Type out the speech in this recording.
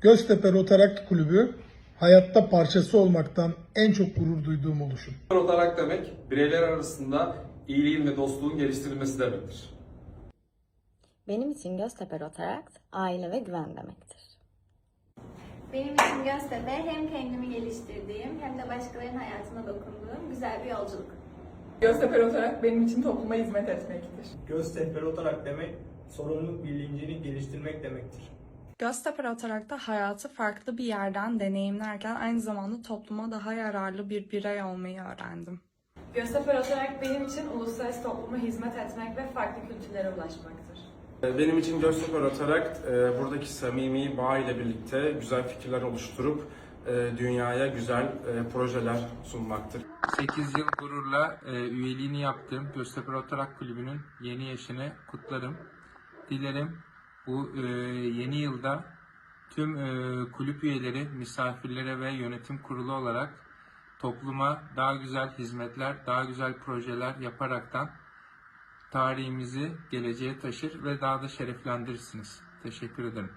Göztepe Rotarak Kulübü hayatta parçası olmaktan en çok gurur duyduğum oluşum. olarak demek bireyler arasında iyiliğin ve dostluğun geliştirilmesi demektir. Benim için Göztepe Rotarakt aile ve güven demektir. Benim için Göztepe hem kendimi geliştirdiğim hem de başkalarının hayatına dokunduğum güzel bir yolculuk. Göztepe olarak benim için topluma hizmet etmektir. Göztepe olarak demek, sorumluluk bilincini geliştirmek demektir. Göztepe Rotarak'ta hayatı farklı bir yerden deneyimlerken aynı zamanda topluma daha yararlı bir birey olmayı öğrendim. Göztepe olarak benim için uluslararası topluma hizmet etmek ve farklı kültürlere ulaşmaktır. Benim için Göztepe Rotaract e, buradaki samimi bağ ile birlikte güzel fikirler oluşturup e, dünyaya güzel e, projeler sunmaktır. 8 yıl gururla e, üyeliğini yaptığım Göztepe Rotarak Kulübü'nün yeni yaşını kutlarım. Dilerim bu e, yeni yılda tüm e, kulüp üyeleri, misafirlere ve yönetim kurulu olarak topluma daha güzel hizmetler, daha güzel projeler yaparaktan tarihimizi geleceğe taşır ve daha da şereflendirirsiniz. Teşekkür ederim.